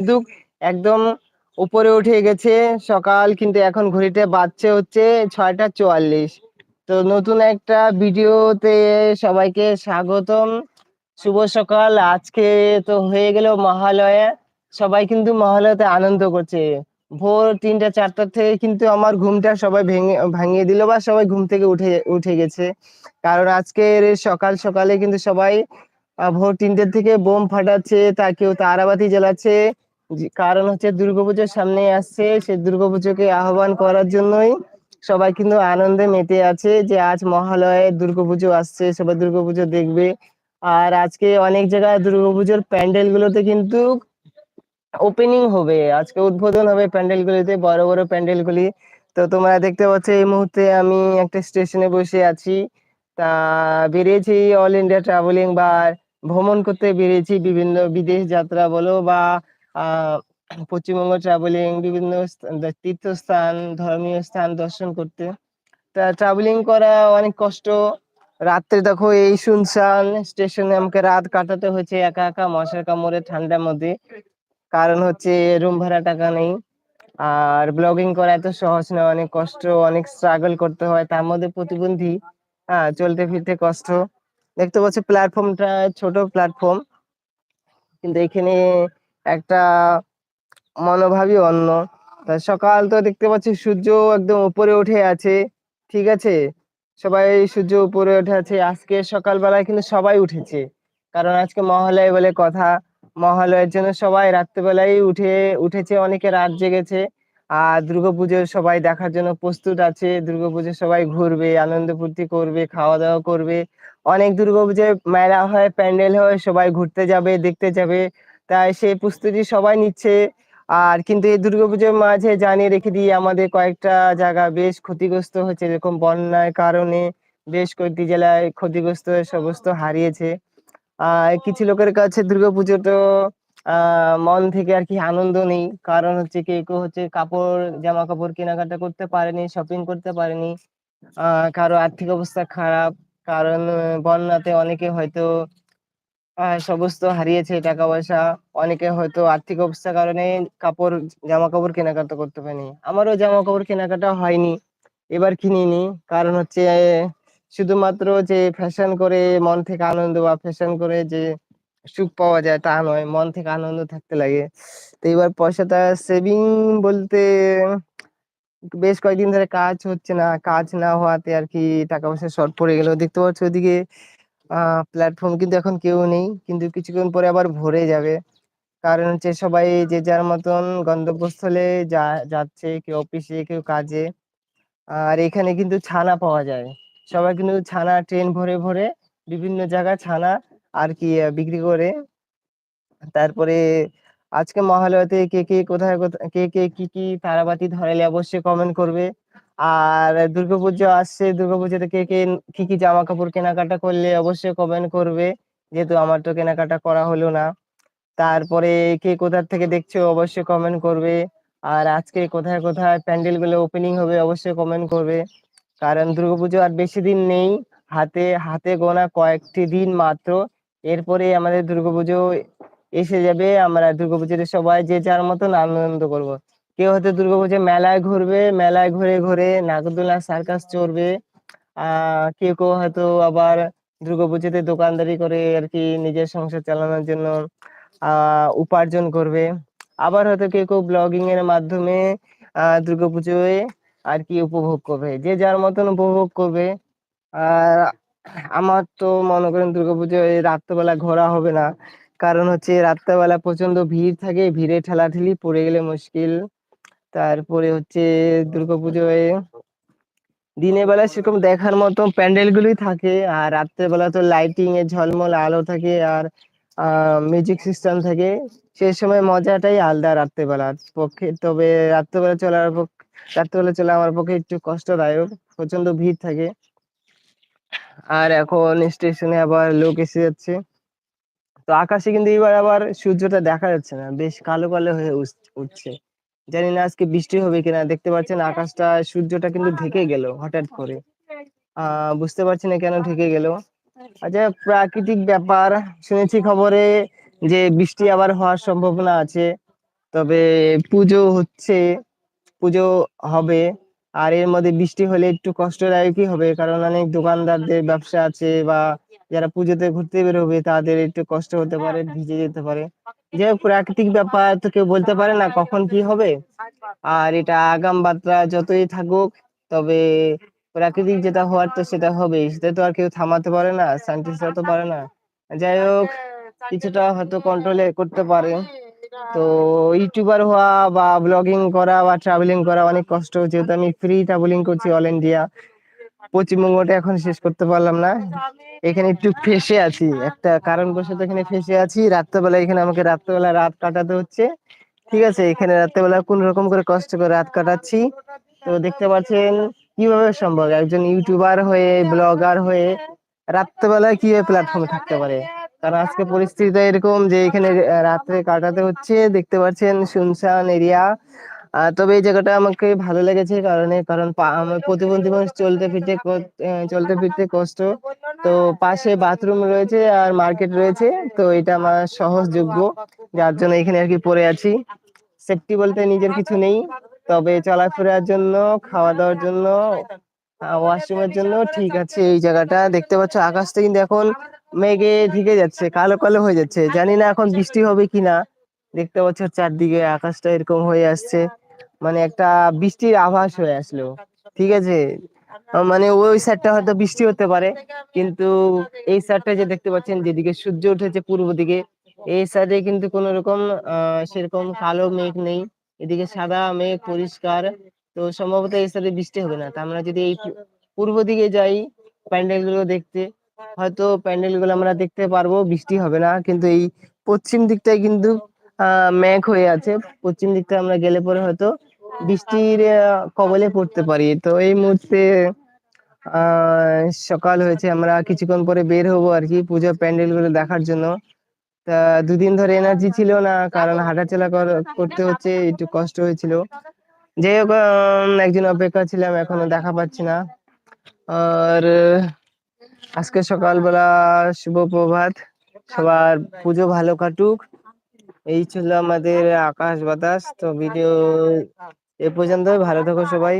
কিন্তু একদম উপরে উঠে গেছে সকাল, কিন্তু এখন ঘড়িতে বাজছে হচ্ছে ছয়টা চুয়াল্লিশ। তো নতুন একটা ভিডিওতে সবাইকে স্বাগতম। শুভ সকাল। আজকে তো হয়ে গেল মহালয়া। সবাই কিন্তু মহালয়াতে আনন্দ করছে। ভোর তিনটা চারটা থেকে কিন্তু আমার ঘুমটা সবাই ভেঙে, ভাঙিয়ে দিল বা সবাই ঘুম থেকে উঠে উঠে গেছে। কারণ আজকের সকাল সকালে কিন্তু সবাই ভোর তিনটে থেকে বোম ফাটাচ্ছে তা কেউ তারাবাতি জ্বালাচ্ছে। কারণ হচ্ছে দুর্গাপুজোর সামনে আসছে, সেই দুর্গাপুজোকে আহ্বান করার জন্যই সবাই কিন্তু আনন্দে মেতে আছে যে আজ মহালয়ে দুর্গাপুজো আসছে, সবাই দুর্গাপুজো দেখবে। আর আজকে অনেক জায়গায় দুর্গাপুজোর প্যান্ডেল গুলোতে কিন্তু ওপেনিং হবে, আজকে উদ্বোধন হবে প্যান্ডেল গুলিতে বড় বড় প্যান্ডেল গুলি তো তোমরা দেখতে পাচ্ছ, এই মুহূর্তে আমি একটা স্টেশনে বসে আছি। তা বেরিয়েছি অল ইন্ডিয়া ট্রাভেলিং বা ভ্রমণ করতে বেরিয়েছি বিভিন্ন বিদেশ যাত্রা বলো বা পশ্চিমবঙ্গ ট্রাভেলিং বিভিন্ন তীর্থস্থান, ধর্মীয় স্থান দর্শন করতে। তা ট্রাভেলিং করা অনেক কষ্ট। রাত্রে দেখো এই শুনশান স্টেশনে আমাকে রাত কাটাতে হয়েছে, একা একা মশার কামড়ে ঠান্ডার মধ্যে। কারণ হচ্ছে রুম ভাড়া টাকা নেই। আর ব্লগিং করা এত সহজ না, অনেক কষ্ট, অনেক স্ট্রাগল করতে হয়। তার মধ্যে প্রতিবন্ধী হ্যাঁ চলতে ফিরতে কষ্ট। দেখতে পাচ্ছ প্ল্যাটফর্মটা ছোট প্ল্যাটফর্ম কিন্তু এখানে একটা মনোভাবই অন্য। সকাল তো দেখতে পাচ্ছি সূর্য একদম উপরে উঠে আছে, ঠিক আছে? সবাই সূর্য উপরে উঠে আছে। আজকে সকালবেলায় কিন্তু সবাই উঠেছে। কারণ আজকে মহালয় বলে কথা। মহালয়ের জন্য সবাই রাত্রেবেলায় উঠে, উঠেছে, অনেকে রাত জেগেছে। আর দুর্গাপুজোর সবাই দেখার জন্য প্রস্তুত আছে। দুর্গাপুজো সবাই ঘুরবে, আনন্দ ফুর্তি করবে খাওয়া দাওয়া করবে। অনেক দুর্গাপুজোয় মেলা হয়, প্যান্ডেল হয়, সবাই ঘুরতে যাবে, দেখতে যাবে। তাই সেই প্রস্তুতি সবাই নিচ্ছে। আর কিন্তু এই দুর্গাপুজোর মাঝে জানিয়ে রেখে দিই, আমাদের কয়েকটা জায়গা বেশ ক্ষতিগ্রস্ত হচ্ছে এরকম বন্যার কারণে বেশ কয়েকটি জেলায় ক্ষতিগ্রস্ত সমস্ত হারিয়েছে। আর কিছু লোকের কাছে দুর্গাপুজো তো মন থেকে আর কি আনন্দ নেই। কারণ হচ্ছে কেউ কেউ হচ্ছে কাপড় জামা কাপড় কেনাকাটা করতে পারেনি শপিং করতে পারেনি। আহ কারও আর্থিক অবস্থা খারাপ। কারণ, বন্যাতে অনেকে হয়তো সমস্ত হারিয়েছে টাকা পয়সা অনেকে হয়তো আর্থিক অবস্থার কারণে কাপড় জামা কাপড় কেনাকাটা করতে পারেনি। আমারও জামা কাপড় কেনাকাটা হয়নি। এবার কিনিনি কারণ হচ্ছে, শুধুমাত্র যে ফ্যাশন করে মন থেকে আনন্দ বা ফ্যাশন করে যে সুখ পাওয়া যায় তা নয়, মন থেকে আনন্দ থাকতে লাগে। তো এবার পয়সাটা সেভিং বলতে বেশ কয়েকদিন ধরে কাজ হচ্ছে না। কাজ না হওয়াতে আর কি টাকা পয়সা শর্ট পড়ে গেল। দেখতে পাচ্ছ ওদিকে প্ল্যাটফর্ম কিন্তু এখন কেউ নেই। কিন্তু কিছুক্ষণ পরে আবার ভরে যাবে। কারণ হচ্ছে সবাই যে যার মতন গন্তব্যস্থলে যা, যাচ্ছে, কেউ অফিসে কেউ কাজে। আর এখানে কিন্তু ছানা পাওয়া যায়। সবাই কিন্তু ছানা ট্রেন ভরে ভরে বিভিন্ন জায়গায় ছানা আর কি বিক্রি করে। তারপরে আজকে মহালয়াতে কে কে কোথায় কোথায় কে কে কি কি তারাবাতি ধরালে অবশ্যই কমেন্ট করবে। আর দুর্গাপুজো আসছে দুর্গাপুজোতে কে কে, কি কি জামা কাপড় কেনাকাটা করলে অবশ্যই কমেন্ট করবে। যেহেতু আমার তো কেনাকাটা করা হলো না। তারপরে কে কোথার থেকে দেখছ অবশ্যই কমেন্ট করবে। আর আজকে কোথায় কোথায় প্যান্ডেলগুলো ওপেনিং হবে অবশ্যই কমেন্ট করবে। কারণ দুর্গাপুজো আর বেশি দিন নেই, হাতে হাতে গোনা কয়েকটি দিন মাত্র। এরপরে আমাদের দুর্গাপুজো এসে যাবে। আমরা দুর্গাপুজোতে সবাই যে যার মতন আনন্দ করব। কেউ হয়তো দুর্গাপুজো মেলায় ঘুরবে, মেলায় ঘুরে ঘুরে নাগরদোলা সার্কাস চড়বে, আহ, কেউ কেউ হয়তো আবার দুর্গাপুজোতে দোকানদারি করে আর কি নিজের সংসার চালানোর জন্য, আহ, উপার্জন করবে। আবার হয়তো কেউ কেউ ব্লগিং এর মাধ্যমে, আহ, দুর্গাপুজোয় আর কি উপভোগ করবে, যে যার মতন উপভোগ করবে। আর আমার তো মনে করেন দুর্গাপুজোয় রাত্রেবেলা ঘোরা হবে না, কারণ হচ্ছে রাত্রেবেলা প্রচণ্ড ভিড় থাকে, ভিড়ে ঠেলাঠেলি পড়ে গেলে মুশকিল। তারপরে হচ্ছে দুর্গাপুজোয় দিনের বেলা সেরকম দেখার মতো প্যান্ডেল গুলোই থাকে আর রাত্রের বেলা তো লাইটিং এ ঝলমল আলো থাকে আর মিউজিক সিস্টেম থাকে। সেই সময় মজাটাই আলাদা রাত্রেবেলার পক্ষে তবে রাত্রেবেলা চলার পক্ষে রাত্রেবেলা চলা আমার পক্ষে একটু কষ্টদায়ক। প্রচণ্ড ভিড় থাকে। আর এখন স্টেশনে আবার লোক এসে যাচ্ছে। তো আকাশে কিন্তু এবার আবার সূর্যটা দেখা যাচ্ছে না। বেশ কালো কালো হয়ে উঠছে। জানি না আজকে বৃষ্টি হবে কিনা, দেখতে পাচ্ছেন আকাশটা, সূর্যটা কিন্তু ঢেকে গেল হঠাৎ করে। বুঝতে পারছি না কেন ঢেকে গেল। আচ্ছা প্রাকৃতিক ব্যাপার, শুনেছি খবরে যে বৃষ্টি আবার হওয়ার সম্ভাবনা আছে, তবে পুজো হচ্ছে, পুজো হবে, আর এর মধ্যে বৃষ্টি হলে একটু কষ্টদায়কই হবে, কারণ অনেক দোকানদারদের ব্যবসা আছে বা যারা পুজোতে ঘুরতে বেরোবে তাদের একটু কষ্ট হতে পারে, ভিজে যেতে পারে। হোক প্রাকৃতিক ব্যাপার তো কেউ বলতে পারে না কখন কি হবে। আর এটা আগাম বার্তা যতই থাকুক, তবে প্রাকৃতিক যেটা হওয়ার তো সেটা হবেই। সেটা তো আর কেউ থামাতে পারে না সায়েন্টিস্টরা তো পারে না। যাই হোক, কিছুটা হয়তো কন্ট্রোলে করতে পারে। তো ইউটিউবার হওয়া বা ব্লগিং করা বা ট্রাভেলিং করা অনেক কষ্ট, যেহেতু আমি ফ্রি ট্রাভেলিং করছি অল ইন্ডিয়া পশ্চিমবঙ্গটা এখন শেষ করতে পারলাম না। এখানে একটু ফেসে আছি। একটা কারণবশত এখানে ফেসে আছি। রাত্রেবেলা এখানে আমাকে রাত্রেবেলা রাত কাটাতে হচ্ছে। ঠিক আছে, এখানে রাত্রেবেলা কোন রকম করে কষ্ট করে রাত কাটাচ্ছি। তো দেখতে পাচ্ছেন কীভাবে সম্ভব? একজন ইউটিউবার হয়ে, ব্লগার হয়ে রাত্রেবেলা কীভাবে প্ল্যাটফর্মে থাকতে পারে? কারণ আজকে পরিস্থিতিটা এরকম যে এখানে রাত্রে কাটাতে হচ্ছে। দেখতে পাচ্ছেন, শুনশান এরিয়া তবে এই জায়গাটা আমাকে ভালো লেগেছে কারণে কারণ আমার প্রতিবন্ধী মানুষ চলতে ফিরতে চলতে ফিরতে কষ্ট। তো পাশে বাথরুম রয়েছে আর মার্কেট রয়েছে। তো এটা আমার সহজযোগ্য। যার জন্য এখানে আর কি পড়ে আছি। সেফটি বলতে নিজের কিছু নেই। তবে চলাফেরার জন্য খাওয়া দাওয়ার জন্য ওয়াশরুমের জন্য ঠিক আছে এই জায়গাটা। দেখতে পাচ্ছ আকাশটা কিন্তু এখন মেঘে ঢেকে যাচ্ছে কালো কালো হয়ে যাচ্ছে। জানি না এখন বৃষ্টি হবে কিনা। দেখতে পাচ্ছ চারদিকে আকাশটা এরকম হয়ে আসছে। মানে একটা বৃষ্টির আভাস হয়ে আসলো। ঠিক আছে? মানে ওই সাইডটা হয়তো বৃষ্টি হতে পারে, কিন্তু এই সাইডটা যে দেখতে পাচ্ছেন, যেদিকে সূর্য উঠেছে পূর্ব দিকে, এই সাইডে কিন্তু কোন রকম সেরকম কালো মেঘ নেই। এদিকে সাদা মেঘ, পরিষ্কার। তো সম্ভবত এই সাইডে বৃষ্টি হবে না। তা আমরা যদি এই পূর্ব দিকে যাই, প্যান্ডেলগুলো দেখতে, হয়তো প্যান্ডেলগুলো আমরা দেখতে পারব, বৃষ্টি হবে না। কিন্তু এই পশ্চিম দিকটায় কিন্তু, আহ, মেঘ হয়ে আছে। পশ্চিম দিকটা আমরা গেলে পরে হয়তো বৃষ্টির কবলে পড়তে পারি। তো এই মুহূর্তে সকাল হয়েছে, আমরা কিছুক্ষণ পরে বের হব আর কি পুজো প্যান্ডেলগুলো দেখার জন্য। তা দুদিন ধরে এনার্জি ছিল না, কারণ হাঁটাচলা কর- করতে হচ্ছে, একটু কষ্ট হয়েছিল। যাই হোক একজন অপেক্ষা ছিলাম, এখনও দেখা পাচ্ছি না। আর, আজকে সকালবেলা শুভ প্রভাত, সবার পুজো ভালো কাটুক। এই ছিল আমাদের আকাশ বাতাস, তো ভিডিও এ পর্যন্ত ভালো থাকো সবাই।